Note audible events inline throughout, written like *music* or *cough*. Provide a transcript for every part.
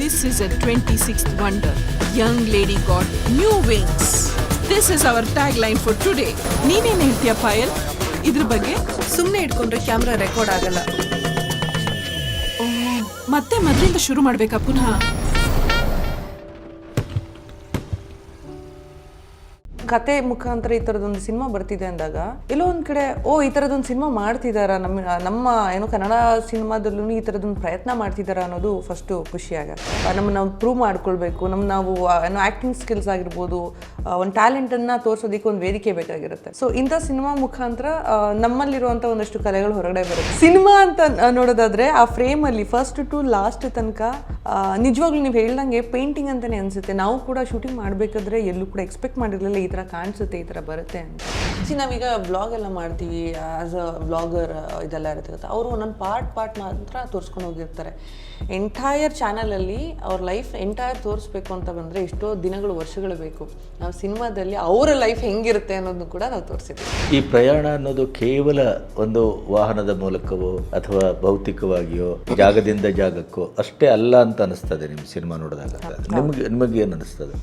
This is a 26th wonder. Young lady got new wings. This is our tagline for today. ನೀನೇನ್ ಹೇಳ್ತೀಯ ಪಾಯಲ್ ಇದ್ರ ಬಗ್ಗೆ ಸುಮ್ಮನೆ ಇಟ್ಕೊಂಡ್ರೆ ಕ್ಯಾಮ್ರಾ ರೆಕಾರ್ಡ್ ಆಗಲ್ಲ ಮತ್ತೆ ಮೊದಲಿಂದ ಶುರು ಮಾಡ್ಬೇಕಾ ಪುನಃ ಕತೆ ಮುಖಾಂತರ ಈ ಥರದೊಂದು ಸಿನಿಮಾ ಬರ್ತಿದೆ ಅಂದಾಗ, ಎಲ್ಲೋ ಒಂದು ಕಡೆ, ಓ, ಈ ತರದೊಂದು ಸಿನಿಮಾ ಮಾಡ್ತಿದ್ದಾರಾ ನಮ್ಮ ನಮ್ಮ ಏನು ಕನ್ನಡ ಸಿನಿಮಾದಲ್ಲೂ ಈ ಥರದೊಂದು ಪ್ರಯತ್ನ ಮಾಡ್ತಿದ್ದಾರಾ ಅನ್ನೋದು ಫಸ್ಟು ಖುಷಿ ಆಗತ್ತೆ. ನಮ್ಮ ನಾವು ಪ್ರೂವ್ ಮಾಡ್ಕೊಳ್ಬೇಕು. ನಮ್ಮ ನಾವು ಏನೋ ಆ್ಯಕ್ಟಿಂಗ್ ಸ್ಕಿಲ್ಸ್ ಆಗಿರ್ಬೋದು ಒಂದು ಟ್ಯಾಲೆಂಟನ್ನು ತೋರಿಸೋದಕ್ಕೆ ಒಂದು ವೇದಿಕೆ ಬೇಕಾಗಿರುತ್ತೆ. ಸೊ ಇಂಥ ಸಿನಿಮಾ ಮುಖಾಂತರ ನಮ್ಮಲ್ಲಿರುವಂಥ ಒಂದಷ್ಟು ಕಲೆಗಳು ಹೊರಗಡೆ ಬರುತ್ತೆ. ಸಿನಿಮಾ ಅಂತ ನೋಡೋದಾದ್ರೆ ಆ ಫ್ರೇಮಲ್ಲಿ ಫಸ್ಟ್ ಟು ಲಾಸ್ಟ್ ತನಕ ನಿಜವಾಗ್ಲೂ ನೀವು ಹೇಳ್ದಂಗೆ ಪೇಂಟಿಂಗ್ ಅಂತಾನೆ ಅನ್ಸುತ್ತೆ. ನಾವು ಕೂಡ ಶೂಟಿಂಗ್ ಮಾಡಬೇಕಾದ್ರೆ ಎಲ್ಲೂ ಕೂಡ ಎಕ್ಸ್ಪೆಕ್ಟ್ ಮಾಡಿರಲಿಲ್ಲ ಈ ಥರ ಕಾಣಿಸುತ್ತೆ ಈ ಥರ ಬರುತ್ತೆ ಅಂತ. ಸಿ ನಾವೀಗ ಬ್ಲಾಗ್ ಎಲ್ಲ ಮಾಡ್ತೀವಿ ಆ್ಯಸ್ ಅ ಬ್ಲಾಗರ್ ಇದೆಲ್ಲ ಇರುತ್ತೆ ಗೊತ್ತಾ? ಅವರು ಒಂದೊಂದು ಪಾರ್ಟ್ ಪಾರ್ಟ್ ಮಾತ್ರ ತೋರಿಸ್ಕೊಂಡು ಹೋಗಿರ್ತಾರೆ. ಎಂಟೈರ್ ಚಾನಲಲ್ಲಿ ಅವ್ರ ಲೈಫ್ ಎಂಟೈರ್ ತೋರಿಸ್ಬೇಕು ಅಂತ ಬಂದರೆ ಎಷ್ಟೋ ದಿನಗಳು ವರ್ಷಗಳು ಬೇಕು. ನಾವು ಸಿನಿಮಾದಲ್ಲಿ ಅವರ ಲೈಫ್ ಹೆಂಗಿರುತ್ತೆ ಅನ್ನೋದನ್ನು ಕೂಡ ನಾವು ತೋರಿಸಿದ್ವಿ ಈ ಪ್ರಯಾಣ ಅನ್ನೋದು ಕೇವಲ ಒಂದು ವಾಹನದ ಮೂಲಕವೋ ಅಥವಾ ಭೌತಿಕವಾಗಿಯೋ ಜಾಗದಿಂದ ಜಾಗಕ್ಕೋ ಅಷ್ಟೇ ಅಲ್ಲ ಅಂತ ಅನಿಸ್ತದೆ ನಿಮ್ಮ ಸಿನಿಮಾ ನೋಡಿದಾಗ. ನಿಮಗೆ ನಿಮಗೆ ಏನು ಅನಿಸ್ತದೆ?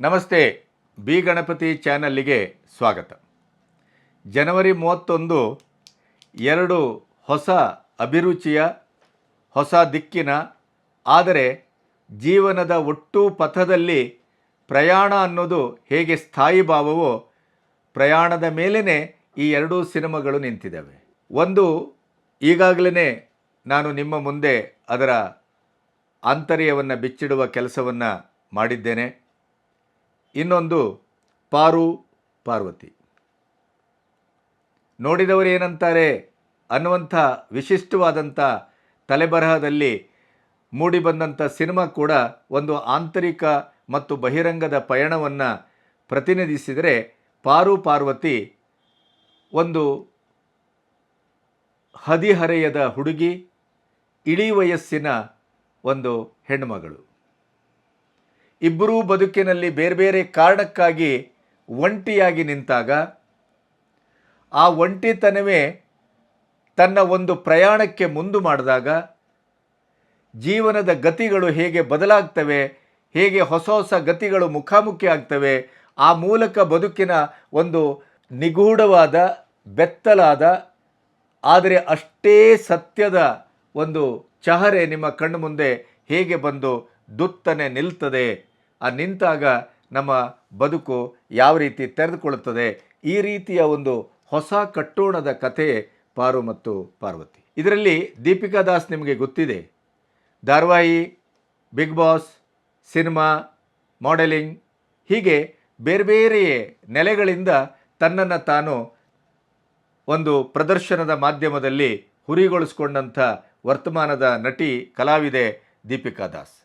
ನಮಸ್ತೆ, ಬಿ ಗಣಪತಿ ಚಾನಲ್ಲಿಗೆ ಸ್ವಾಗತ. ಜನವರಿ ಮೂವತ್ತೊಂದು, ಎರಡು ಹೊಸ ಅಭಿರುಚಿಯ, ಹೊಸ ದಿಕ್ಕಿನ, ಆದರೆ ಜೀವನದ ಒಟ್ಟು ಪಥದಲ್ಲಿ ಪ್ರಯಾಣ ಅನ್ನೋದು ಹೇಗೆ ಸ್ಥಾಯಿ ಭಾವವೋ, ಪ್ರಯಾಣದ ಮೇಲೇ ಈ ಎರಡೂ ಸಿನಿಮಾಗಳು ನಿಂತಿದ್ದಾವೆ. ಒಂದು ಈಗಾಗಲೇ ನಾನು ನಿಮ್ಮ ಮುಂದೆ ಅದರ ಆಂತರ್ಯವನ್ನು ಬಿಚ್ಚಿಡುವ ಕೆಲಸವನ್ನು ಮಾಡಿದ್ದೇನೆ. ಇನ್ನೊಂದು ಪಾರು ಪಾರ್ವತಿ. ನೋಡಿದವರು ಏನಂತಾರೆ? ಅನ್ನುವಂಥ ವಿಶಿಷ್ಟವಾದಂಥ ತಲೆಬರಹದಲ್ಲಿ ಮೂಡಿಬಂದಂಥ ಸಿನಿಮಾ ಕೂಡ ಒಂದು ಆಂತರಿಕ ಮತ್ತು ಬಹಿರಂಗದ ಪಯಣವನ್ನು ಪ್ರತಿನಿಧಿಸಿದರೆ ಪಾರು ಪಾರ್ವತಿ ಒಂದು ಹದಿಹರೆಯದ ಹುಡುಗಿ, ಇಳಿ ವಯಸ್ಸಿನ ಒಂದು ಹೆಣ್ಣುಮಗಳು. ಇಬ್ಬರೂ ಬದುಕಿನಲ್ಲಿ ಬೇರೆ ಬೇರೆ ಕಾರಣಕ್ಕಾಗಿ ಒಂಟಿಯಾಗಿ ನಿಂತಾಗ, ಆ ಒಂಟಿತನವೇ ತನ್ನ ಒಂದು ಪ್ರಯಾಣಕ್ಕೆ ಮುಂದು ಮಾಡಿದಾಗ ಜೀವನದ ಗತಿಗಳು ಹೇಗೆ ಬದಲಾಗ್ತವೆ, ಹೇಗೆ ಹೊಸ ಹೊಸ ಗತಿಗಳು ಮುಖಾಮುಖಿ ಆಗ್ತವೆ, ಆ ಮೂಲಕ ಬದುಕಿನ ಒಂದು ನಿಗೂಢವಾದ, ಬೆತ್ತಲಾದ, ಆದರೆ ಅಷ್ಟೇ ಸತ್ಯದ ಒಂದು ಚಹರೆ ನಿಮ್ಮ ಕಣ್ಣು ಮುಂದೆ ಹೇಗೆ ಬಂದು ದುತ್ತನೆ ನಿಲ್ತದೆ. ಆ ನಿಂತಾಗ ನಮ್ಮ ಬದುಕು ಯಾವ ರೀತಿ ತೆರೆದುಕೊಳ್ಳುತ್ತದೆ? ಈ ರೀತಿಯ ಒಂದು ಹೊಸ ಕಟ್ಟೋಣದ ಕಥೆ ಪಾರು ಮತ್ತು ಪಾರ್ವತಿ. ಇದರಲ್ಲಿ ದೀಪಿಕಾ ದಾಸ್ ನಿಮಗೆ ಗೊತ್ತಿದೆ. ಧಾರಾವಾಹಿ, ಬಿಗ್ ಬಾಸ್, ಸಿನಿಮಾ, ಮಾಡೆಲಿಂಗ್ ಹೀಗೆ ಬೇರೆ ಬೇರೆ ನೆಲೆಗಳಿಂದ ತನ್ನನ್ನು ತಾನು ಒಂದು ಪ್ರದರ್ಶನದ ಮಾಧ್ಯಮದಲ್ಲಿ ಹುರಿಗೊಳಿಸ್ಕೊಂಡಂಥ ವರ್ತಮಾನದ ನಟಿ, ಕಲಾವಿದೆ ದೀಪಿಕಾ ದಾಸ್.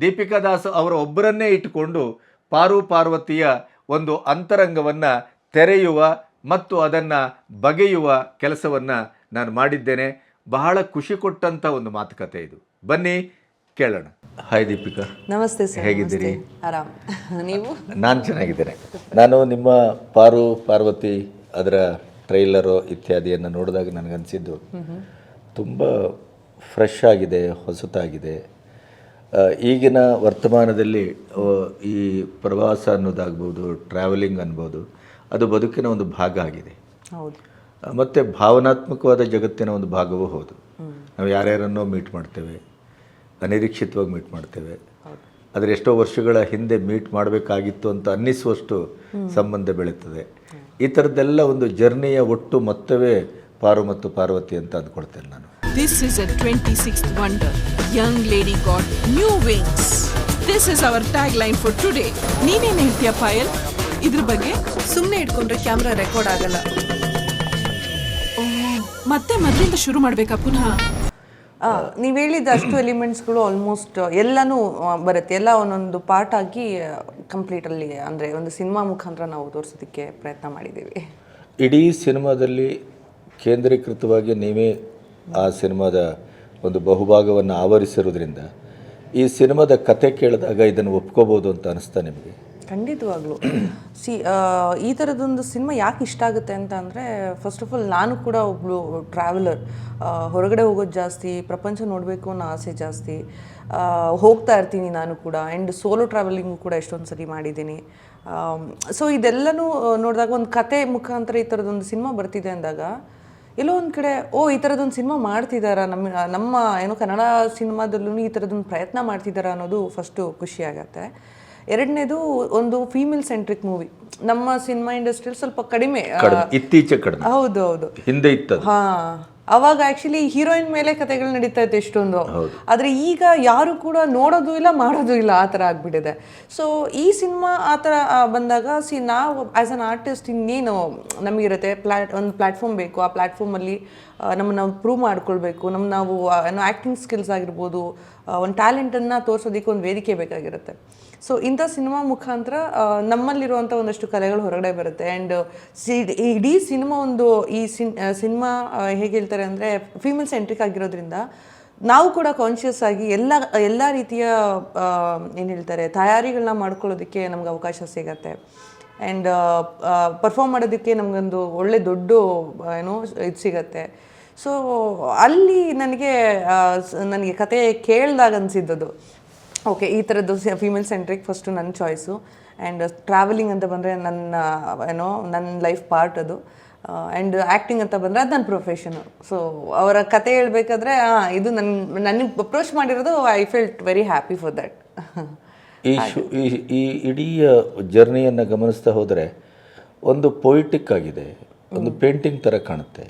ದೀಪಿಕಾ ದಾಸ್ ಅವರ ಒಬ್ಬರನ್ನೇ ಇಟ್ಟುಕೊಂಡು ಪಾರು ಪಾರ್ವತಿಯ ಒಂದು ಅಂತರಂಗವನ್ನು ತೆರೆಯುವ ಮತ್ತು ಅದನ್ನು ಬಗೆಯುವ ಕೆಲಸವನ್ನು ನಾನು ಮಾಡಿದ್ದೇನೆ. ಬಹಳ ಖುಷಿ ಕೊಟ್ಟಂಥ ಒಂದು ಮಾತುಕತೆ ಇದು. ಬನ್ನಿ ಕೇಳೋಣ. ಹಾಯ್ ದೀಪಿಕಾ. ನಮಸ್ತೆ ಸರ್ ಹೇಗಿದ್ದೀರಿ? ಆರಾಮ್. *laughs* ನೀವು? ನಾನು ಚೆನ್ನಾಗಿದ್ದೇನೆ. ನಾನು ನಿಮ್ಮ ಪಾರು ಪಾರ್ವತಿ ಅದರ ಟ್ರೈಲರು ಇತ್ಯಾದಿಯನ್ನು ನೋಡಿದಾಗ ನನಗನ್ಸಿದ್ದು ತುಂಬ ಫ್ರೆಶ್ ಆಗಿದೆ ಹೊಸತಾಗಿದೆ. ಈಗಿನ ವರ್ತಮಾನದಲ್ಲಿ ಈ ಪ್ರವಾಸ ಅನ್ನೋದಾಗ್ಬೋದು ಟ್ರಾವೆಲಿಂಗ್ ಅನ್ಬೋದು ಅದು ಬದುಕಿನ ಒಂದು ಭಾಗ ಆಗಿದೆ. ಮತ್ತು ಭಾವನಾತ್ಮಕವಾದ ಜಗತ್ತಿನ ಒಂದು ಭಾಗವೂ ಹೌದು. ನಾವು ಯಾರ್ಯಾರನ್ನೋ ಮೀಟ್ ಮಾಡ್ತೇವೆ ಅನಿರೀಕ್ಷಿತವಾಗಿ ಮೀಟ್ ಮಾಡ್ತೇವೆ. ಆದರೆ ಎಷ್ಟೋ ವರ್ಷಗಳ ಹಿಂದೆ ಮೀಟ್ ಮಾಡಬೇಕಾಗಿತ್ತು ಅಂತ ಅನ್ನಿಸುವಷ್ಟು ಸಂಬಂಧ ಬೆಳೀತದೆ. ಈ ಥರದ್ದೆಲ್ಲ ಒಂದು ಜರ್ನಿಯ ಒಟ್ಟು ಮೊತ್ತವೇ ಪಾರು ಮತ್ತು ಪಾರ್ವತಿ ಅಂತ ಅಂದ್ಕೊಳ್ತೇನೆ ನಾನು. This is a 26th wonder. Young lady got new wings. This is our tagline for today. ನೀನೇನು ಹೇಳ್ತೀಯ ಪಾಯಲ್ ಇದ್ರ ಬಗ್ಗೆ ಸುಮ್ಮನೆ ಇಟ್ಕೊಂಡ್ರೆ ಕ್ಯಾಮ್ರಾ ರೆಕಾರ್ಡ್ ಆಗಲ್ಲ ಮತ್ತೆ ಮೊದಲಿಂದ ಶುರು ಮಾಡ್ಬೇಕಾ ಪುನಃ ನೀವು ಹೇಳಿದ ಅಷ್ಟು ಎಲಿಮೆಂಟ್ಸ್ಗಳು ಆಲ್ಮೋಸ್ಟ್ ಎಲ್ಲನೂ ಬರುತ್ತೆ ಎಲ್ಲ ಒಂದೊಂದು ಪಾರ್ಟ್ ಆಗಿ ಕಂಪ್ಲೀಟ್ ಅಲ್ಲಿ ಅಂದರೆ ಒಂದು ಸಿನಿಮಾ ಮುಖಾಂತರ ನಾವು ತೋರಿಸೋದಕ್ಕೆ ಪ್ರಯತ್ನ ಮಾಡಿದ್ದೀವಿ ಇಡೀ ಸಿನಿಮಾದಲ್ಲಿ ಕೇಂದ್ರೀಕೃತವಾಗಿ ನೀವೇ ಆ ಸಿನಿಮಾದ ಒಂದು ಬಹುಭಾಗವನ್ನು ಆವರಿಸಿರೋದ್ರಿಂದ ಈ ಸಿನಿಮಾದ ಕತೆ ಕೇಳಿದಾಗ ಇದನ್ನು ಒಪ್ಕೋಬೋದು ಅಂತ ಅನಿಸ್ತಾ ನಿಮಗೆ? ಖಂಡಿತವಾಗ್ಲೂ. ಸಿ ಈ ಥರದೊಂದು ಸಿನಿಮಾ ಯಾಕೆ ಇಷ್ಟ ಆಗುತ್ತೆ ಅಂತ ಅಂದರೆ ಫಸ್ಟ್ ಆಫ್ ಆಲ್ ನಾನು ಕೂಡ ಒಬ್ಬಳು ಟ್ರಾವೆಲರ್ ಹೊರಗಡೆ ಹೋಗೋದು ಜಾಸ್ತಿ, ಪ್ರಪಂಚ ನೋಡಬೇಕು ಅನ್ನೋ ಆಸೆ ಜಾಸ್ತಿ. ಹೋಗ್ತಾ ಇರ್ತೀನಿ ನಾನು ಕೂಡ ಆ್ಯಂಡ್ ಸೋಲೋ ಟ್ರಾವೆಲಿಂಗು ಕೂಡ ಎಷ್ಟೊಂದು ಸರಿ ಮಾಡಿದ್ದೀನಿ. ಸೊ ಇದೆಲ್ಲನೂ ನೋಡಿದಾಗ ಒಂದು ಕತೆ ಮುಖಾಂತರ ಈ ಥರದೊಂದು ಸಿನಿಮಾ ಬರ್ತಿದೆ ಅಂದಾಗ ಎಲ್ಲೋ ಒಂದು ಕಡೆ ಓ ಈ ಥರದೊಂದು ಸಿನಿಮಾ ಮಾಡ್ತಿದ್ದಾರಾ ನಮ್ಮ ನಮ್ಮ ಏನು ಕನ್ನಡ ಸಿನಿಮಾದಲ್ಲೂ ಈ ಥರದೊಂದು ಪ್ರಯತ್ನ ಮಾಡ್ತಿದ್ದಾರಾ ಅನ್ನೋದು ಫಸ್ಟು ಖುಷಿಯಾಗತ್ತೆ ಎರಡನೇದು ಒಂದು ಫೀಮೇಲ್ ಸೆಂಟ್ರಿಕ್ ಮೂವಿ ನಮ್ಮ ಸಿನಿಮಾ ಇಂಡಸ್ಟ್ರಿಯಲ್ಲಿ ಸ್ವಲ್ಪ ಕಡಿಮೆ ಇತ್ತೀಚೆ ಕಡಿಮೆ. ಹೌದು ಹೌದು ಹಿಂದೆ ಇತ್ತು ಹಾ. ಅವಾಗ ಆಕ್ಚುಲಿ ಹೀರೋಯಿನ್ ಮೇಲೆ ಕತೆಗಳು ನಡೀತಾ ಇತ್ತು ಎಷ್ಟೊಂದು ಆದರೆ ಈಗ ಯಾರು ಕೂಡ ನೋಡೋದು ಇಲ್ಲ ಮಾಡೋದು ಇಲ್ಲ ಆ ಥರ ಆಗಿಬಿಟ್ಟಿದೆ. ಸೊ ಈ ಸಿನಿಮಾ ಆ ಥರ ಬಂದಾಗ ಸಿ ನಾವು ಆ್ಯಸ್ ಅನ್ ಆರ್ಟಿಸ್ಟ್ ಇನ್ನೇನು ನಮಗಿರುತ್ತೆ ಪ್ಲಾಟ್ ಒಂದು ಪ್ಲ್ಯಾಟ್ಫಾರ್ಮ್ ಬೇಕು. ಆ ಪ್ಲ್ಯಾಟ್ಫಾರ್ಮಲ್ಲಿ ನಮ್ಮನ್ನು ಪ್ರೂವ್ ಮಾಡ್ಕೊಳ್ಬೇಕು. ನಮ್ಮ ನಾವು ಏನೋ ಆ್ಯಕ್ಟಿಂಗ್ ಸ್ಕಿಲ್ಸ್ ಆಗಿರ್ಬೋದು ಒಂದು ಟ್ಯಾಲೆಂಟನ್ನು ತೋರಿಸೋದಕ್ಕೆ ಒಂದು ವೇದಿಕೆ ಬೇಕಾಗಿರುತ್ತೆ. ಸೊ ಇಂಥ ಸಿನಿಮಾ ಮುಖಾಂತರ ನಮ್ಮಲ್ಲಿರುವಂಥ ಒಂದಷ್ಟು ಕಲೆಗಳು ಹೊರಗಡೆ ಬರುತ್ತೆ. ಆ್ಯಂಡ್ ಸಿ ಇಡೀ ಸಿನಿಮಾ ಒಂದು, ಈ ಸಿನ್ ಸಿನಿಮಾ ಹೇಗೆ ಹೇಳ್ತಾರೆ ಅಂದರೆ ಫೀಮೇಲ್ ಸೆಂಟ್ರಿಕ್ ಆಗಿರೋದ್ರಿಂದ ನಾವು ಕೂಡ ಕಾನ್ಷಿಯಸ್ ಆಗಿ ಎಲ್ಲ ಎಲ್ಲ ರೀತಿಯ ಏನು ಹೇಳ್ತಾರೆ ತಯಾರಿಗಳನ್ನ ಮಾಡ್ಕೊಳ್ಳೋದಕ್ಕೆ ನಮ್ಗೆ ಅವಕಾಶ ಸಿಗತ್ತೆ. ಆ್ಯಂಡ್ ಪರ್ಫಾರ್ಮ್ ಮಾಡೋದಕ್ಕೆ ನಮಗೊಂದು ಒಳ್ಳೆ ದೊಡ್ಡ ಏನೋ ಇದು ಸಿಗತ್ತೆ. ಸೊ ಅಲ್ಲಿ ನನಗೆ ನನಗೆ ಕತೆ ಕೇಳಿದಾಗ ಅನಿಸಿದ್ದದು. ಓಕೆ ಈ ಥರದ್ದು ಫೀಮೇಲ್ ಸೆಂಟ್ರಿಕ್ ಫಸ್ಟು ನನ್ನ ಚಾಯ್ಸು ಆ್ಯಂಡ್ ಟ್ರಾವೆಲಿಂಗ್ ಅಂತ ಬಂದರೆ ನನ್ನ ಏನೋ ನನ್ನ ಲೈಫ್ ಪಾರ್ಟ್ ಅದು. ಆ್ಯಂಡ್ ಆ್ಯಕ್ಟಿಂಗ್ ಅಂತ ಬಂದರೆ ಅದು ನನ್ನ ಪ್ರೊಫೆಷನು ಸೊ ಅವರ ಕತೆ ಹೇಳ್ಬೇಕಾದ್ರೆ ಹಾಂ ಇದು ನನ್ನ ನನಗೆ ಅಪ್ರೋಚ್ ಮಾಡಿರೋದು I felt very happy for that ಈ ಶು ಈ ಈ ಇಡೀ ಜರ್ನಿಯನ್ನು ಗಮನಿಸ್ತಾ ಹೋದರೆ ಒಂದು ಪೊಯಿಟಿಕ್ ಆಗಿದೆ. ಒಂದು ಪೇಂಟಿಂಗ್ ಥರ ಕಾಣುತ್ತೆ.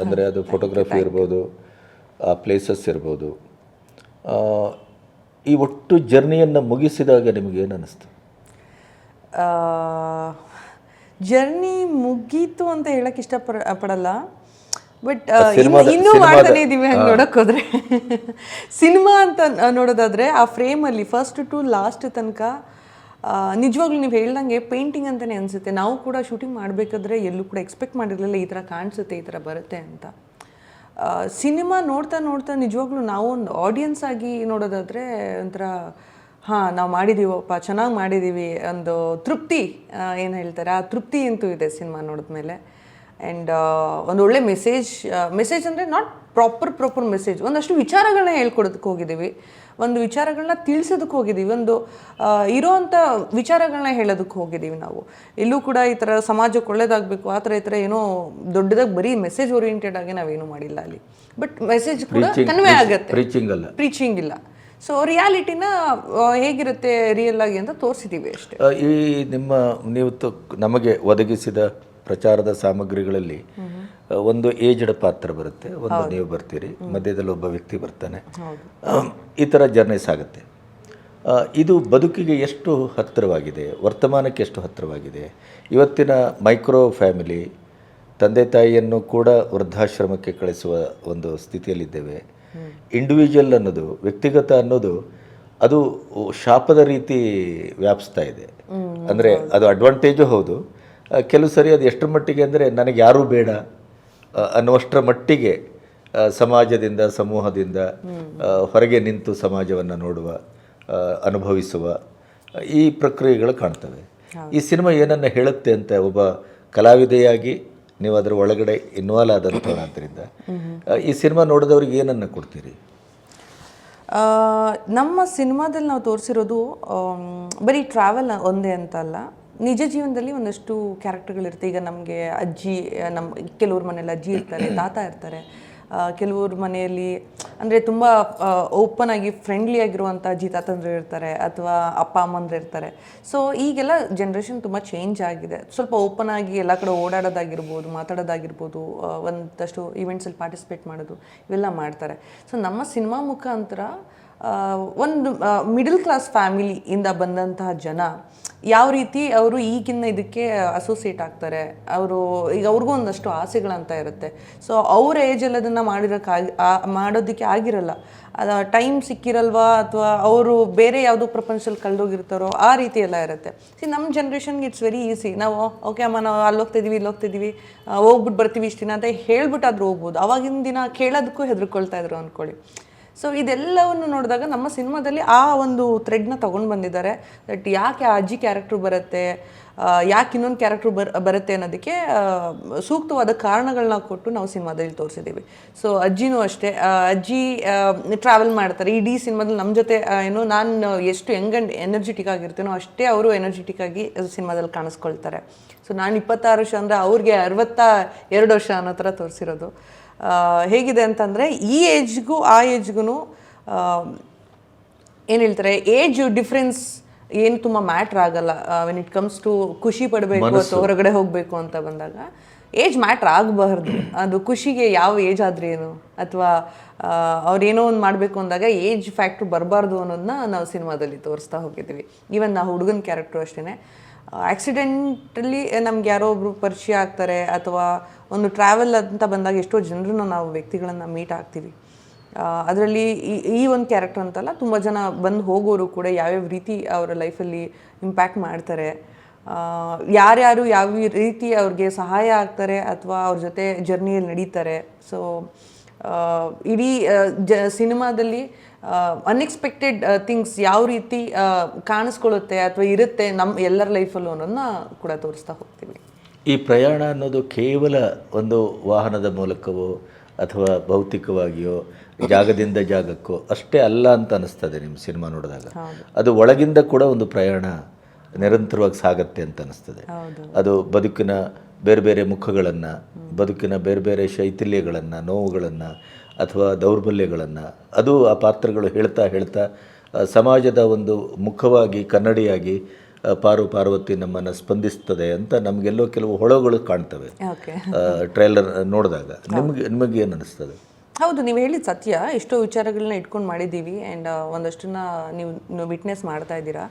ಅಂದರೆ ಅದು ಫೋಟೋಗ್ರಫಿ ಇರ್ಬೋದು ಆ ಪ್ಲೇಸಸ್ ಇರ್ಬೋದು. ಈ ಒಟ್ಟು ಜರ್ನಿಯನ್ನು ಮುಗಿಸಿದಾಗ ನಿಮಗೇನು ಅನ್ನಿಸ್ತು ಜರ್ನಿ ಮುಗೀತು ಅಂತ ಹೇಳಕ್ಕೆ ಇಷ್ಟ ಪಡಲ್ಲ. ಬಟ್ ಇನ್ನೂ ಮಾಡ್ತಾನೆ ಇದೀವಿ ಹಂಗೆ ನೋಡಕ್ಕೆ ಹೋದ್ರೆ. *laughs* ಸಿನಿಮಾ ಅಂತ ನೋಡೋದಾದ್ರೆ ಆ ಫ್ರೇಮಲ್ಲಿ ಫಸ್ಟ್ ಟು ಲಾಸ್ಟ್ ತನಕ ನಿಜವಾಗ್ಲೂ ನೀವು ಹೇಳ್ದಂಗೆ ಪೇಂಟಿಂಗ್ ಅಂತಲೇ ಅನಿಸುತ್ತೆ. ನಾವು ಕೂಡ ಶೂಟಿಂಗ್ ಮಾಡಬೇಕಾದ್ರೆ ಎಲ್ಲೂ ಕೂಡ ಎಕ್ಸ್ಪೆಕ್ಟ್ ಮಾಡಿರಲಿಲ್ಲ ಈ ಥರ ಕಾಣಿಸುತ್ತೆ, ಈ ಥರ ಬರುತ್ತೆ ಅಂತ. ಸಿನಿಮಾ ನೋಡ್ತಾ ನೋಡ್ತಾ ನಿಜವಾಗ್ಲೂ ನಾವು ಒಂದು ಆಡಿಯನ್ಸ್ ಆಗಿ ನೋಡೋದಾದರೆ ಒಂಥರ, ಹಾಂ, ನಾವು ಮಾಡಿದ್ದೀವಪ್ಪ ಚೆನ್ನಾಗಿ ಮಾಡಿದ್ದೀವಿ ಒಂದು ತೃಪ್ತಿ ಏನು ಹೇಳ್ತಾರೆ, ಆ ತೃಪ್ತಿ ಅಂತೂ ಇದೆ ಸಿನಿಮಾ ನೋಡಿದ್ಮೇಲೆ. ಆ್ಯಂಡ್ ಒಂದು ಒಳ್ಳೆ ಮೆಸೇಜ್ ಮೆಸೇಜ್ ಅಂದರೆ ನಾಟ್ ಪ್ರಾಪರ್ ಪ್ರಾಪರ್ ಮೆಸೇಜ್ ಒಂದಷ್ಟು ವಿಚಾರಗಳನ್ನ ಹೇಳ್ಕೊಡೋದಕ್ಕೆ ಹೋಗಿದ್ದೀವಿ. ಒಂದು ವಿಚಾರಗಳನ್ನ ತಿಳಿಸೋದಕ್ಕೆ ಹೋಗಿದ್ದೀವಿ. ಒಂದು ಇರೋವಂಥ ವಿಚಾರಗಳನ್ನ ಹೇಳೋದಕ್ಕೆ ಹೋಗಿದ್ದೀವಿ ನಾವು. ಎಲ್ಲೂ ಕೂಡ ಈ ಥರ ಸಮಾಜಕ್ಕೆ ಒಳ್ಳೇದಾಗಬೇಕು ಆ ಥರ ಈ ಥರ ಏನೋ ದೊಡ್ಡದಾಗಿ ಬರೀ ಮೆಸೇಜ್ ಓರಿಯೆಂಟೆಡ್ ಆಗಿ ನಾವೇನು ಮಾಡಿಲ್ಲ ಅಲ್ಲಿ. ಬಟ್ ಮೆಸೇಜ್ ಕೂಡ ಕನ್ವೆ ಆಗುತ್ತೆ. ಪ್ರೀಚಿಂಗ್ ಅಲ್ಲ. ಪ್ರೀಚಿಂಗ್ ಇಲ್ಲ. ಸೊ ರಿಯಾಲಿಟಿನ ಹೇಗಿರುತ್ತೆ ರಿಯಲ್ ಆಗಿ ಅಂತ ತೋರಿಸಿದ್ದೀವಿ ಅಷ್ಟೇ. ಈ ನಿಮ್ಮ ನೀವು ನಮಗೆ ಒದಗಿಸಿದ ಪ್ರಚಾರದ ಸಾಮಗ್ರಿಗಳಲ್ಲಿ ಒಂದು ಏಜ್ಡ್ ಪಾತ್ರ ಬರುತ್ತೆ. ಒಂದು ನೀವು ಬರ್ತೀರಿ. ಮಧ್ಯದಲ್ಲಿ ಒಬ್ಬ ವ್ಯಕ್ತಿ ಬರ್ತಾನೆ. ಈ ಥರ ಜರ್ನಿ ಆಗುತ್ತೆ. ಇದು ಬದುಕಿಗೆ ಎಷ್ಟು ಹತ್ತಿರವಾಗಿದೆ? ವರ್ತಮಾನಕ್ಕೆ ಎಷ್ಟು ಹತ್ತಿರವಾಗಿದೆ? ಇವತ್ತಿನ ಮೈಕ್ರೋ ಫ್ಯಾಮಿಲಿ ತಂದೆ ತಾಯಿಯನ್ನು ಕೂಡ ವೃದ್ಧಾಶ್ರಮಕ್ಕೆ ಕಳಿಸುವ ಒಂದು ಸ್ಥಿತಿಯಲ್ಲಿದ್ದೇವೆ. ಇಂಡಿವಿಜುವಲ್ ಅನ್ನೋದು ವ್ಯಕ್ತಿಗತ ಅನ್ನೋದು ಅದು ಶಾಪದ ರೀತಿ ವ್ಯಾಪಿಸ್ತಾ ಇದೆ. ಅಂದರೆ ಅದು ಅಡ್ವಾಂಟೇಜು ಹೌದು. ಕೆಲವು ಸರಿ ಅದು ಎಷ್ಟರ ಮಟ್ಟಿಗೆ ಅಂದರೆ ನನಗೆ ಯಾರೂ ಬೇಡ. ಅನ್ನುವಷ್ಟರ ಮಟ್ಟಿಗೆ ಸಮಾಜದಿಂದ ಸಮೂಹದಿಂದ ಹೊರಗೆ ನಿಂತು ಸಮಾಜವನ್ನು ನೋಡುವ ಅನುಭವಿಸುವ ಈ ಪ್ರಕ್ರಿಯೆಗಳು ಕಾಣ್ತವೆ. ಈ ಸಿನಿಮಾ ಏನನ್ನ ಹೇಳುತ್ತೆ ಅಂತ ಒಬ್ಬ ಕಲಾವಿದೆಯಾಗಿ ನೀವು ಅದರ ಒಳಗಡೆ ಇನ್ವಾಲ್ವ್ ಆದಂಥವರಾದ್ದರಿಂದ ಆ, ಈ ಸಿನಿಮಾ ನೋಡಿದವ್ರಿಗೆ ಏನನ್ನ ಕೊಡ್ತೀರಿ? ನಮ್ಮ ಸಿನಿಮಾದಲ್ಲಿ ನಾವು ತೋರಿಸಿರೋದು ಬರೀ ಟ್ರಾವೆಲ್ ಒಂದೇ ಅಂತ ಅಲ್ಲ. ನಿಜ ಜೀವನದಲ್ಲಿ ಒಂದಷ್ಟು ಕ್ಯಾರೆಕ್ಟರ್ಗಳಿರುತ್ತೆ. ಈಗ ನಮಗೆ ಅಜ್ಜಿ ನಮ್ಮ ಕೆಲವ್ರ ಮನೇಲಿ ಅಜ್ಜಿ ಇರ್ತಾರೆ, ತಾತ ಇರ್ತಾರೆ. ಕೆಲವ್ರ ಮನೆಯಲ್ಲಿ ಅಂದರೆ ತುಂಬ ಓಪನ್ ಆಗಿ ಫ್ರೆಂಡ್ಲಿ ಆಗಿರುವಂಥ ಅಜ್ಜಿ, ತಾತಂದ್ರು ಇರ್ತಾರೆ ಅಥವಾ ಅಪ್ಪ, ಅಮ್ಮಂದ್ರು ಇರ್ತಾರೆ. ಸೊ ಈಗೆಲ್ಲ ಜನ್ರೇಷನ್ ತುಂಬ ಚೇಂಜ್ ಆಗಿದೆ. ಸ್ವಲ್ಪ ಓಪನ್ ಆಗಿ ಎಲ್ಲ ಕಡೆ ಓಡಾಡೋದಾಗಿರ್ಬೋದು, ಮಾತಾಡೋದಾಗಿರ್ಬೋದು ಒಂದಷ್ಟು ಈವೆಂಟ್ಸಲ್ಲಿ ಪಾರ್ಟಿಸಿಪೇಟ್ ಮಾಡೋದು ಇವೆಲ್ಲ ಮಾಡ್ತಾರೆ. ಸೊ ನಮ್ಮ ಸಿನಿಮಾ ಮುಖಾಂತರ ಒಂದು ಮಿಡಲ್ ಕ್ಲಾಸ್ ಫ್ಯಾಮಿಲಿಯಿಂದ ಬಂದಂತಹ ಜನ ಯಾವ ರೀತಿ ಅವರು ಈಗಿನ ಇದಕ್ಕೆ ಅಸೋಸಿಯೇಟ್ ಆಗ್ತಾರೆ, ಅವರು, ಈಗ ಅವ್ರಿಗೂ ಒಂದಷ್ಟು ಆಸೆಗಳಂತ ಇರುತ್ತೆ. ಸೊ ಅವ್ರ ಏಜಲ್ಲಿ ಅದನ್ನು ಮಾಡಿರೋಕ್ಕಾಗಿ ಮಾಡೋದಕ್ಕೆ ಆಗಿರಲ್ಲ. ಅದು ಟೈಮ್ ಸಿಕ್ಕಿರಲ್ವಾ ಅಥವಾ ಅವರು ಬೇರೆ ಯಾವುದೋ ಪ್ರಪಂಚದಲ್ಲಿ ಕಳೆದೋಗಿರ್ತಾರೋ ಆ ರೀತಿ ಎಲ್ಲ ಇರುತ್ತೆ. ಸಿ ನಮ್ಮ ಜನ್ರೇಷನ್ಗೆ ಇಟ್ಸ್ ವೆರಿ ಈಸಿ ನಾವು ಓಕೆ ಅಮ್ಮ, ನಾವು ಅಲ್ಲಿ ಹೋಗ್ತಿದ್ದೀವಿ ಇಲ್ಲಿ ಹೋಗ್ತಿದ್ದೀವಿ ಹೋಗ್ಬಿಟ್ಟು ಬರ್ತೀವಿ ಇಷ್ಟು ದಿನ, ಅಂತ ಆದರೂ ಹೋಗ್ಬೋದು. ಅವಾಗಿನ ದಿನ ಕೇಳೋದಕ್ಕೂ ಹೆದರ್ಕೊಳ್ತಾ ಇದ್ರು ಅಂದ್ಕೊಳ್ಳಿ ಸೊ ಇದೆಲ್ಲವನ್ನು ನೋಡಿದಾಗ ನಮ್ಮ ಸಿನಿಮಾದಲ್ಲಿ ಆ ಒಂದು ಥ್ರೆಡ್ನ ತೊಗೊಂಡು ಬಂದಿದ್ದಾರೆ. ದಟ್ ಯಾಕೆ ಆ ಅಜ್ಜಿ ಕ್ಯಾರೆಕ್ಟ್ರ್ ಬರುತ್ತೆ ಯಾಕೆ ಇನ್ನೊಂದು ಕ್ಯಾರೆಕ್ಟ್ರ್ ಬರ್, ಬರುತ್ತೆ ಅನ್ನೋದಕ್ಕೆ ಸೂಕ್ತವಾದ ಕಾರಣಗಳನ್ನ ಕೊಟ್ಟು ನಾವು ಸಿನಿಮಾದಲ್ಲಿ ತೋರಿಸಿದ್ದೀವಿ. ಸೊ ಅಜ್ಜಿನೂ ಅಷ್ಟೇ ಅಜ್ಜಿ ಟ್ರಾವೆಲ್ ಮಾಡ್ತಾರೆ. ಇಡೀ ಸಿನಿಮಾದಲ್ಲಿ ನಮ್ಮ ಜೊತೆ ಏನು ನಾನು ಎಷ್ಟು ಎನರ್ಜಿಟಿಕ್ ಎನರ್ಜೆಟಿಕ್ ಆಗಿರ್ತೀನೋ ಅಷ್ಟೇ ಅವರು ಎನರ್ಜೆಟಿಕ್ ಆಗಿ ಸಿನಿಮಾದಲ್ಲಿ ಕಾಣಿಸ್ಕೊಳ್ತಾರೆ. ಸೊ ನಾನು ಇಪ್ಪತ್ತಾರು ವರ್ಷ ಅಂದರೆ ಅವ್ರಿಗೆ ಅರವತ್ತ ಎರಡು ವರ್ಷ ಅನ್ನೋ ಥರ ತೋರಿಸಿರೋದು. ಹೇಗಿದೆ ಅಂತಂದರೆ ಈ ಏಜ್ಗೂ ಆ ಏಜ್ಗೂ ಏನು ಹೇಳ್ತಾರೆ ಏಜ್ ಡಿಫ್ರೆನ್ಸ್ ಏನು ತುಂಬ ಮ್ಯಾಟ್ರ್ ಆಗಲ್ಲ. ವೆನ್ ಇಟ್ ಕಮ್ಸ್ ಟು ಖುಷಿ ಪಡಬೇಕು ಅಥವಾ ಹೊರಗಡೆ ಹೋಗಬೇಕು ಅಂತ ಬಂದಾಗ ಏಜ್ ಮ್ಯಾಟ್ರ್ ಆಗಬಾರ್ದು. ಅದು ಖುಷಿಗೆ ಯಾವ ಏಜ್ ಆದ್ರೆ ಏನು. ಅಥವಾ ಅವ್ರೇನೋ ಒಂದು ಮಾಡಬೇಕು ಅಂದಾಗ ಏಜ್ ಫ್ಯಾಕ್ಟ್ರ್ ಬರಬಾರ್ದು ಅನ್ನೋದನ್ನ ನಾವು ಸಿನಿಮಾದಲ್ಲಿ ತೋರಿಸ್ತಾ ಹೋಗಿದ್ದೀವಿ. ಈವನ್ ನಾವು ಹುಡುಗನ ಕ್ಯಾರೆಕ್ಟ್ರು ಅಷ್ಟೇ ಆಕ್ಸಿಡೆಂಟಲ್ಲಿ ನಮ್ಗೆ ಯಾರೋ ಒಬ್ರು ಪರಿಚಯ ಆಗ್ತಾರೆ ಅಥವಾ ಒಂದು ಟ್ರಾವೆಲ್ ಅಂತ ಬಂದಾಗ ಎಷ್ಟೋ ಜನರನ್ನ ನಾವು ವ್ಯಕ್ತಿಗಳನ್ನು ಮೀಟ್ ಆಗ್ತೀವಿ. ಅದರಲ್ಲಿ ಈ ಈ ಒಂದು ಕ್ಯಾರೆಕ್ಟರ್ ಅಂತಲ್ಲ, ತುಂಬ ಜನ ಬಂದು ಹೋಗೋರು ಕೂಡ ಯಾವ್ಯಾವ ರೀತಿ ಅವರ ಲೈಫಲ್ಲಿ ಇಂಪ್ಯಾಕ್ಟ್ ಮಾಡ್ತಾರೆ. ಯಾರ್ಯಾರು ಯಾವ ರೀತಿ ಅವ್ರಿಗೆ ಸಹಾಯ ಆಗ್ತಾರೆ ಅಥವಾ ಅವ್ರ ಜೊತೆ ಜರ್ನಿಯಲ್ಲಿ ನಡೀತಾರೆ. ಸೊ ಇಡೀ ಜ ಸಿನಿಮಾದಲ್ಲಿ ಅನ್ಎಕ್ಸ್ಪೆಕ್ಟೆಡ್ ಥಿಂಗ್ಸ್ ಯಾವ ರೀತಿ ಕಾಣಿಸ್ಕೊಳ್ಳುತ್ತೆ ಅಥವಾ ಇರುತ್ತೆ ನಮ್ಮ ಎಲ್ಲರ ಲೈಫಲ್ಲೂ ಅನ್ನೋದನ್ನ ಕೂಡ ತೋರಿಸ್ತಾ ಹೋಗ್ತೀವಿ. ಈ ಪ್ರಯಾಣ ಅನ್ನೋದು ಕೇವಲ ಒಂದು ವಾಹನದ ಮೂಲಕವೋ ಅಥವಾ ಭೌತಿಕವಾಗಿಯೋ ಜಾಗದಿಂದ ಜಾಗಕ್ಕೋ ಅಷ್ಟೇ ಅಲ್ಲ ಅಂತ ಅನಿಸ್ತದೆ ನಿಮ್ಮ ಸಿನಿಮಾ ನೋಡಿದಾಗ. ಅದು ಒಳಗಿಂದ ಕೂಡ ಒಂದು ಪ್ರಯಾಣ ನಿರಂತರವಾಗಿ ಸಾಗತ್ತೆ ಅಂತ ಅನಿಸ್ತದೆ. ಅದು ಬದುಕಿನ ಬೇರೆ ಬೇರೆ ಮುಖಗಳನ್ನು ಬದುಕಿನ ಬೇರೆ ಬೇರೆ ಶೈಥಿಲ್ಯಗಳನ್ನು ನೋವುಗಳನ್ನು ಅಥವಾ ದೌರ್ಬಲ್ಯಗಳನ್ನು ಅದು ಆ ಪಾತ್ರಗಳು ಹೇಳ್ತಾ ಹೇಳ್ತಾ ಸಮಾಜದ ಒಂದು ಮುಖವಾಗಿ ಕನ್ನಡಿಯಾಗಿ ಪಾರು ಪಾರ್ವತಿ ನಮ್ಮನ್ನು ಸ್ಪಂದಿಸ್ತದೆ ಅಂತ ನಮಗೆಲ್ಲೋ ಕೆಲವು ಹೊಳಗಳು ಕಾಣ್ತವೆ. ಟ್ರೈಲರ್ ನೋಡಿದಾಗ. ನಿಮಗೆ ನಿಮಗೆ ಏನು ಅನಿಸ್ತದೆ? ಹೌದು ನೀವು ಹೇಳಿದ ಸತ್ಯ. ಎಷ್ಟೋ ವಿಚಾರಗಳನ್ನ ಇಟ್ಕೊಂಡು ಮಾಡಿದ್ದೀವಿ. ಆ್ಯಂಡ್ ಒಂದಷ್ಟನ್ನ ನೀವು ವಿಟ್ನೆಸ್ ಮಾಡ್ತಾ ಇದ್ದೀರಾ.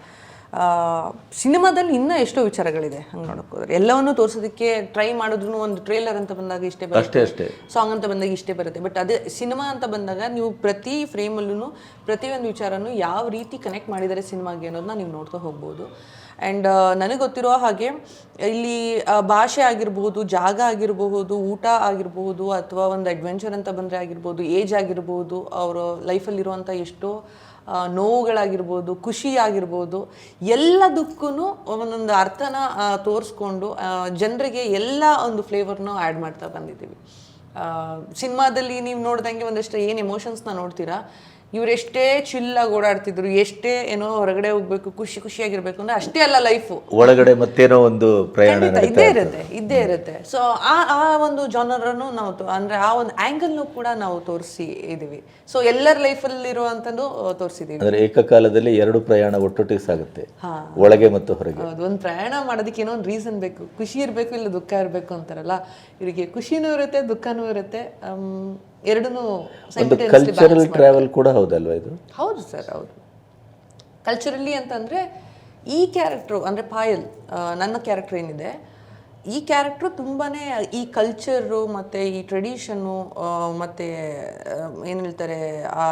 ಸಿನಿಮಾದಲ್ಲಿ ಇನ್ನೂ ಎಷ್ಟೋ ವಿಚಾರಗಳಿದೆ ಹಂಗೆ ನೋಡೋಕ್ಕೋದ್ರೆ. ಎಲ್ಲವನ್ನೂ ತೋರಿಸೋದಕ್ಕೆ ಟ್ರೈ ಮಾಡಿದ್ರು ಒಂದು ಟ್ರೇಲರ್ ಅಂತ ಬಂದಾಗ ಇಷ್ಟೇ ಬರುತ್ತೆ. ಅಷ್ಟೇ ಸಾಂಗ್ ಅಂತ ಬಂದಾಗ ಇಷ್ಟೇ ಬರುತ್ತೆ. ಬಟ್ ಅದೇ ಸಿನಿಮಾ ಅಂತ ಬಂದಾಗ ನೀವು ಪ್ರತಿ ಫ್ರೇಮಲ್ಲೂ ಪ್ರತಿಯೊಂದು ವಿಚಾರನೂ ಯಾವ ರೀತಿ ಕನೆಕ್ಟ್ ಮಾಡಿದರೆ ಸಿನಿಮಾಗೆ ಅನ್ನೋದನ್ನ ನೀವು ನೋಡ್ತಾ ಹೋಗ್ಬೋದು. ಆ್ಯಂಡ್ ನನಗೆ ಗೊತ್ತಿರೋ ಹಾಗೆ ಇಲ್ಲಿ ಭಾಷೆ ಆಗಿರ್ಬೋದು ಜಾಗ ಆಗಿರಬಹುದು ಊಟ ಆಗಿರಬಹುದು ಅಥವಾ ಒಂದು ಅಡ್ವೆಂಚರ್ ಅಂತ ಬಂದರೆ ಆಗಿರ್ಬೋದು ಏಜ್ ಆಗಿರ್ಬೋದು ಅವರ ಲೈಫಲ್ಲಿರುವಂಥ ಎಷ್ಟೋ ನೋವುಗಳಾಗಿರ್ಬೋದು ಖುಷಿ ಆಗಿರ್ಬೋದು ಎಲ್ಲದಕ್ಕೂ ಒಂದೊಂದು ಅರ್ಥನ ತೋರಿಸ್ಕೊಂಡು ಜನರಿಗೆ ಎಲ್ಲ ಒಂದು ಫ್ಲೇವರ್ನ ಆ್ಯಡ್ ಮಾಡ್ತಾ ಬಂದಿದ್ದೀವಿ. ಸಿನಿಮಾದಲ್ಲಿ ನೀವು ನೋಡ್ದಂಗೆ ಒಂದಷ್ಟು ಏನು ಎಮೋಷನ್ಸ್ನ ನೋಡ್ತೀರಾ? ಇವರೆಷ್ಟೇ ಚಿಲ್ಲಾಗಿ ಓಡಾಡ್ತಿದ್ರು ಎಷ್ಟೇ ಏನೋ ಹೊರಗಡೆ ಹೋಗ್ಬೇಕು ಖುಷಿ ಖುಷಿಯಾಗಿರ್ಬೇಕು ಅಂದ್ರೆ ಅಷ್ಟೇ ಅಲ್ಲ ಲೈಫು ಒಳಗಡೆ ಮತ್ತೇನೋ ಒಂದು ಪ್ರಯಾಣ ಇದ್ದೇ ಇರುತ್ತೆ ಇದ್ದೇ ಇರುತ್ತೆ. ಸೊ ಆ ಆ ಒಂದು ಜಾನರನ್ನು ನಾವು ಅಂದ್ರೆ ಆ ಒಂದು ಆ್ಯಂಗಲ್ನು ಕೂಡ ನಾವು ತೋರಿಸಿ ಇದೀವಿ. ಸೊ ಎಲ್ಲರ ಲೈಫ್ ಅಲ್ಲಿ ಇರುವಂತದ್ದು ತೋರಿಸಿದೀವಿ. ಅಂದ್ರೆ ಏಕಕಾಲದಲ್ಲಿ ಎರಡು ಪ್ರಯಾಣ ಒಟ್ಟೊಟ್ಟಿಗೆ ಸಾಗುತ್ತೆ. ಒಳಗೆ ಮತ್ತು ಹೊರಗೆ. ಹೌದು ಒಂದು ಪ್ರಯಾಣ ಮಾಡೋದಕ್ಕೆ ಏನೋ ಒಂದು ರೀಸನ್ ಬೇಕು. ಖುಷಿ ಇರಬೇಕು ಇಲ್ಲ ದುಃಖ ಇರಬೇಕು ಅಂತಾರಲ್ಲ? ಇವರಿಗೆ ಖುಷಿನೂ ಇರುತ್ತೆ ದುಃಖನೂ ಇರುತ್ತೆ. ಎರಡೂ ಕಲ್ಚರಲ್ ಟ್ರಾವೆಲ್ ಕೂಡ ಹೌದಲ್ವಾ ಇದು? ಹೌದು ಸರ್ ಹೌದು. ಕಲ್ಚರಲಿ ಅಂತಂದರೆ ಈ ಕ್ಯಾರೆಕ್ಟ್ರು ಅಂದರೆ ಪಾಯಲ್ ನನ್ನ ಕ್ಯಾರೆಕ್ಟರ್ ಏನಿದೆ ಈ ಕ್ಯಾರೆಕ್ಟ್ರು ತುಂಬಾ ಈ ಕಲ್ಚರು ಮತ್ತು ಈ ಟ್ರೆಡಿಷನ್ನು ಮತ್ತು ಏನು ಹೇಳ್ತಾರೆ ಆ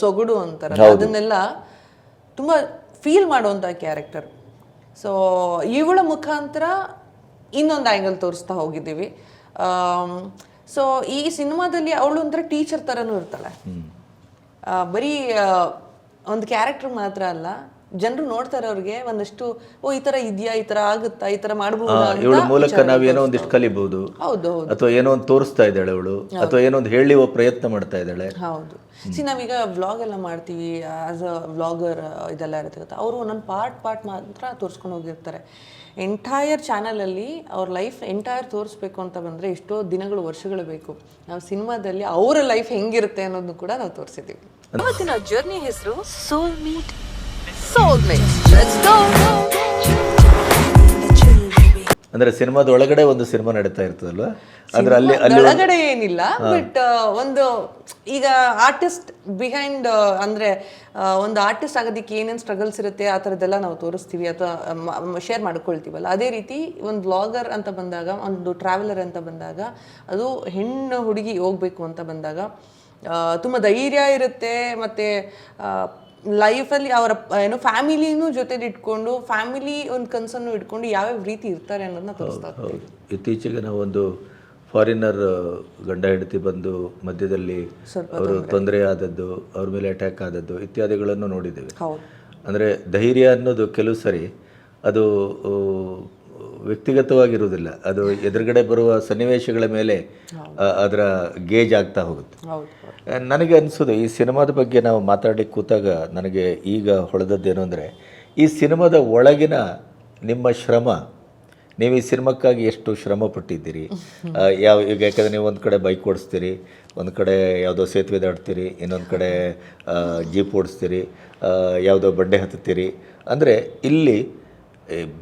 ಸೊಗಡು ಅಂತಾರೆ ಅದನ್ನೆಲ್ಲ ತುಂಬ ಫೀಲ್ ಮಾಡುವಂಥ ಕ್ಯಾರೆಕ್ಟರ್ ಸೊ ಇವಳ ಮುಖಾಂತರ ಇನ್ನೊಂದು ಆ್ಯಂಗಲ್ ತೋರಿಸ್ತಾ ಹೋಗಿದ್ದೀವಿ. ಸೊ ಈ ಸಿನಿಮಾದಲ್ಲಿ ಅವಳು ಒಂಥರ ಟೀಚರ್ ಥರನೂ ಇರ್ತಾಳೆ. ಬರೀ ಒಂದು ಕ್ಯಾರೆಕ್ಟರ್ ಮಾತ್ರ ಅಲ್ಲ. ಜನರು ನೋಡ್ತಾರೆ ಅವ್ರಿಗೆ ಒಂದಷ್ಟು ಓ ಈ ತರ ಇದೆಯಾ ಈ ತರ ಆಗುತ್ತಾ ಈ ತರ ಮಾಡಬಹುದು ಇವಳ ಮೂಲಕ ನಾವೇನೋ ಒಂದಿಷ್ಟು ಕಲಿಬಹುದು ಹೌದು ಹೌದು. ಅಥವಾ ಏನೋ ಒಂದು ತೋರಿಸ್ತಾ ಇದ್ದಾಳೆ ಅವಳು. ಅಥವಾ ಏನೋ ಒಂದು ಹೇಳಿ ಪ್ರಯತ್ನ ಮಾಡ್ತಾ ಇದ್ದಾಳೆ. ಹೌದು. ಸಿ ನಾವೀಗ ವ್ಲಾಗ್ ಎಲ್ಲ ಮಾಡ್ತೀವಿ ಆಸ್ ಅ ವ್ಲಾಗರ್ ಇದೆಲ್ಲ ಇರುತ್ತೆ ಅವರು ಒಂದೊಂದು ಪಾರ್ಟ್ ಪಾರ್ಟ್ ಮಾತ್ರ ತೋರಿಸ್ಕೊಂಡು ಹೋಗಿರ್ತಾರೆ. ಎಂಟೈರ್ ಚಾನಲಲ್ಲಿ ಅವ್ರ ಲೈಫ್ ಎಂಟೈರ್ ತೋರಿಸ್ಬೇಕು ಅಂತ ಬಂದರೆ ಎಷ್ಟೋ ದಿನಗಳು ವರ್ಷಗಳು ಬೇಕು. ನಾವು ಸಿನಿಮಾದಲ್ಲಿ ಅವರ ಲೈಫ್ ಹೆಂಗಿರುತ್ತೆ ಅನ್ನೋದನ್ನು ಕೂಡ ನಾವು ತೋರಿಸಿದ್ದೀವಿ ಇವತ್ತಿನ ಜರ್ನಿ ಹೆಸರು soul meet soul meet let's go ಅಂದ್ರೆ ಸಿನಿಮಾದ ಒಳಗಡೆ ಒಂದು ಸಿನಿಮಾ ನಡೀತಾ ಇರ್ತದಲ್ವಾ? ಅಂದ್ರೆ ಅಲ್ಲಿ ಒಳಗಡೆ ಏನಿಲ್ಲ ಬಟ್ ಒಂದು ಈಗ ಆರ್ಟಿಸ್ಟ್ ಬಿಹೈಂಡ್ ಅಂದ್ರೆ ಒಂದು ಆರ್ಟಿಸ್ಟ್ ಆಗೋದಕ್ಕೆ ಏನೇನು ಸ್ಟ್ರಗಲ್ಸ್ ಇರುತ್ತೆ ಆ ಥರದ್ದೆಲ್ಲ ನಾವು ತೋರಿಸ್ತೀವಿ ಅಥವಾ ಶೇರ್ ಮಾಡ್ಕೊಳ್ತೀವಲ್ಲ. ಅದೇ ರೀತಿ ಒಂದು ಬ್ಲಾಗರ್ ಅಂತ ಬಂದಾಗ ಒಂದು ಟ್ರಾವೆಲರ್ ಅಂತ ಬಂದಾಗ ಅದು ಹೆಣ್ಣು ಹುಡುಗಿ ಹೋಗ್ಬೇಕು ಅಂತ ಬಂದಾಗ ತುಂಬ ಧೈರ್ಯ ಇರುತ್ತೆ ಮತ್ತು ಲೈಫಲ್ಲಿ ಅವರ ಏನು ಫ್ಯಾಮಿಲಿನೂ ಜೊತೆಲಿ ಇಟ್ಕೊಂಡು ಫ್ಯಾಮಿಲಿ ಒಂದು ಕನ್ಸನ್ನು ಇಟ್ಕೊಂಡು ಯಾವ್ಯಾವ ರೀತಿ ಇರ್ತಾರೆ ಅನ್ನೋದನ್ನ ತೋರಿಸ್ತಾರೆ ಹೌದು. ಇತ್ತೀಚೆಗೆ ನಾವೊಂದು ಒಂದು ಫಾರಿನರ್ ಗಂಡ ಹೆಂಡತಿ ಬಂದು ಮಧ್ಯದಲ್ಲಿ ಅವರು ತೊಂದರೆ. ಆದದ್ದು ಅವ್ರ ಮೇಲೆ ಅಟ್ಯಾಕ್ ಆದದ್ದು ಇತ್ಯಾದಿಗಳನ್ನು ನೋಡಿದ್ದೇವೆ. ಅಂದರೆ ಧೈರ್ಯ ಅನ್ನೋದು ಕೆಲವು ಸರಿ ಅದು ವ್ಯಕ್ತಿಗತವಾಗಿರುವುದಿಲ್ಲ. ಅದು ಎದುರುಗಡೆ ಬರುವ ಸನ್ನಿವೇಶಗಳ ಮೇಲೆ ಅದರ ಗೇಜ್ ಆಗ್ತಾ ಹೋಗುತ್ತೆ. ನನಗೆ ಅನಿಸೋದು ಈ ಸಿನಿಮಾದ ಬಗ್ಗೆ ನಾವು ಮಾತಾಡಿ ಕೂತಾಗ ನನಗೆ ಈಗ ಹೊಳೆದದ್ದೇನು ಅಂದರೆ ಈ ಸಿನಿಮಾದ ಒಳಗಿನ ನಿಮ್ಮ ಶ್ರಮ ನೀವು ಈ ಸಿನಿಮಾಕ್ಕಾಗಿ ಎಷ್ಟು ಶ್ರಮ ಪಟ್ಟಿದ್ದೀರಿ? ಯಾವ ಈಗ ಯಾಕಂದರೆ ನೀವು ಒಂದು ಕಡೆ ಬೈಕ್ ಓಡಿಸ್ತೀರಿ ಒಂದು ಕಡೆ ಯಾವುದೋ ಸೇತುವೆ ದಾಡ್ತೀರಿ ಇನ್ನೊಂದು ಕಡೆ ಜೀಪ್ ಓಡಿಸ್ತೀರಿ ಯಾವುದೋ ಬಂಡೆ ಹತ್ತುತ್ತೀರಿ. ಅಂದರೆ ಇಲ್ಲಿ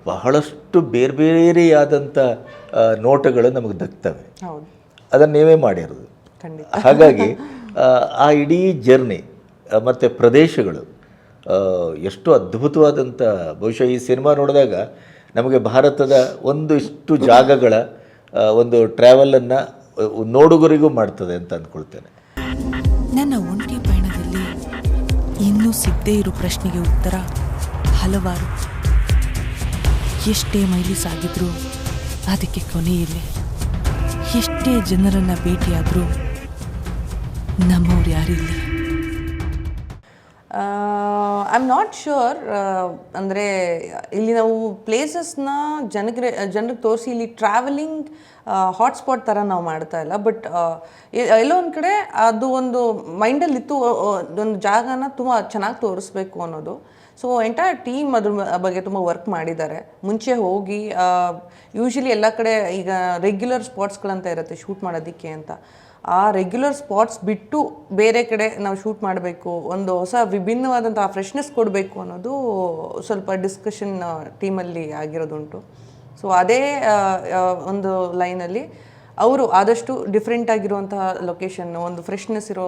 ಬಹಳಷ್ಟು ಬೇರೆ ಬೇರೆಯಾದಂಥ ನೋಟಗಳು ನಮಗೆ ದಕ್ತವೆ. ಹೌದು. ಅದನ್ನು ನೀವೇ ಮಾಡಿರೋದು. ಖಂಡಿತ. ಹಾಗಾಗಿ *laughs* ಆ, ಇಡೀ ಜರ್ನಿ ಮತ್ತು ಪ್ರದೇಶಗಳು ಎಷ್ಟು ಅದ್ಭುತವಾದಂಥ ಬಹುಶಃ ಈ ಸಿನಿಮಾ ನೋಡಿದಾಗ ನಮಗೆ ಭಾರತದ ಒಂದಿಷ್ಟು ಜಾಗಗಳ ಆ, ಒಂದು ಟ್ರಾವೆಲನ್ನು ನೋಡುಗರಿಗೂ ಮಾಡ್ತದೆ ಅಂತ ಅಂದ್ಕೊಳ್ತೇನೆ ನನ್ನ ಒಂಟಿ ಪಯಣದಲ್ಲಿ ಇನ್ನೂ ಸಿಗದೇ ಇರೋ ಪ್ರಶ್ನೆಗೆ ಉತ್ತರ ಹಲವಾರು. ಎಷ್ಟೇ ಮೈಲಿ ಸಾಗಿದ್ರು ಅದಕ್ಕೆ ಕೊನೆಯಿಲ್ಲ ಎಷ್ಟೇ ಜನರನ್ನ ಭೇಟಿಯಾದರೂ ನಮ್ಮವ್ರು ಯಾರಿಲ್ಲ ಐ ಆಮ್ ನಾಟ್ ಶ್ಯೂರ್ ಅಂದರೆ ಇಲ್ಲಿ ನಾವು ಪ್ಲೇಸಸ್ನ ಜನಕ್ಕೆ ಜನರಿಗೆ ತೋರಿಸಿ ಇಲ್ಲಿ ಟ್ರಾವೆಲಿಂಗ್ ಹಾಟ್ಸ್ಪಾಟ್ ಥರ ನಾವು ಮಾಡ್ತಾ ಇಲ್ಲ. ಬಟ್ ಎಲ್ಲೋ ಒಂದು ಕಡೆ ಅದು ಒಂದು ಮೈಂಡಲ್ಲಿ ಇತ್ತು ಆ, ಆ, ಒಂದು ಜಾಗನ ತುಂಬ ಚೆನ್ನಾಗಿ ತೋರಿಸ್ಬೇಕು ಅನ್ನೋದು. ಸೊ ಎಂಟೈರ್ ಟೀಮ್ ಅದ್ರ ಬಗ್ಗೆ ತುಂಬ ವರ್ಕ್ ಮಾಡಿದ್ದಾರೆ. ಮುಂಚೆ ಹೋಗಿ ಯೂಶಲಿ ಎಲ್ಲ ಕಡೆ ಈಗ ರೆಗ್ಯುಲರ್ ಸ್ಪಾಟ್ಸ್ಗಳಂತ ಇರುತ್ತೆ ಶೂಟ್ ಮಾಡೋದಕ್ಕೆ ಅಂತ. ಆ ರೆಗ್ಯುಲರ್ ಸ್ಪಾಟ್ಸ್ ಬಿಟ್ಟು ಬೇರೆ ಕಡೆ ನಾವು ಶೂಟ್ ಮಾಡಬೇಕು, ಒಂದು ಹೊಸ ವಿಭಿನ್ನವಾದಂಥ ಫ್ರೆಶ್ನೆಸ್ ಕೊಡಬೇಕು ಅನ್ನೋದು ಸ್ವಲ್ಪ ಡಿಸ್ಕಷನ್ ಟೀಮಲ್ಲಿ ಆಗಿರೋದುಂಟು. ಸೊ ಅದೇ ಒಂದು ಲೈನಲ್ಲಿ ಅವರು ಆದಷ್ಟು ಡಿಫ್ರೆಂಟ್ ಆಗಿರುವಂತಹ ಲೊಕೇಶನ್ ಒಂದು ಫ್ರೆಶ್ನೆಸ್ ಇರೋ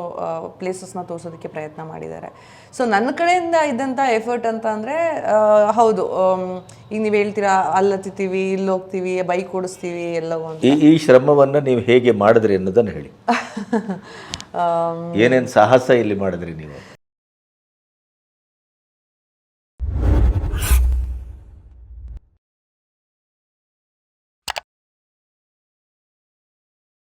ಪ್ಲೇಸಸ್ನ ತೋರಿಸೋದಕ್ಕೆ ಪ್ರಯತ್ನ ಮಾಡಿದ್ದಾರೆ. ಸೊ ನನ್ನ ಕಡೆಯಿಂದ ಇದ್ದಂಥ ಎಫರ್ಟ್ ಅಂತ ಅಂದರೆ ಹೌದು ಈಗ ನೀವು ಹೇಳ್ತೀರಾ ಅಲ್ಲಿ ಹತ್ತಿತೀವಿ ಇಲ್ಲಿ ಹೋಗ್ತೀವಿ ಬೈಕ್ ಓಡಿಸ್ತೀವಿ ಎಲ್ಲವೂ ಈ ಈ ಶ್ರಮವನ್ನು ನೀವು ಹೇಗೆ ಮಾಡಿದ್ರಿ ಅನ್ನೋದನ್ನು ಹೇಳಿ. *laughs* ಏನೇನು ಸಾಹಸ ಇಲ್ಲಿ ಮಾಡಿದ್ರಿ ನೀವು?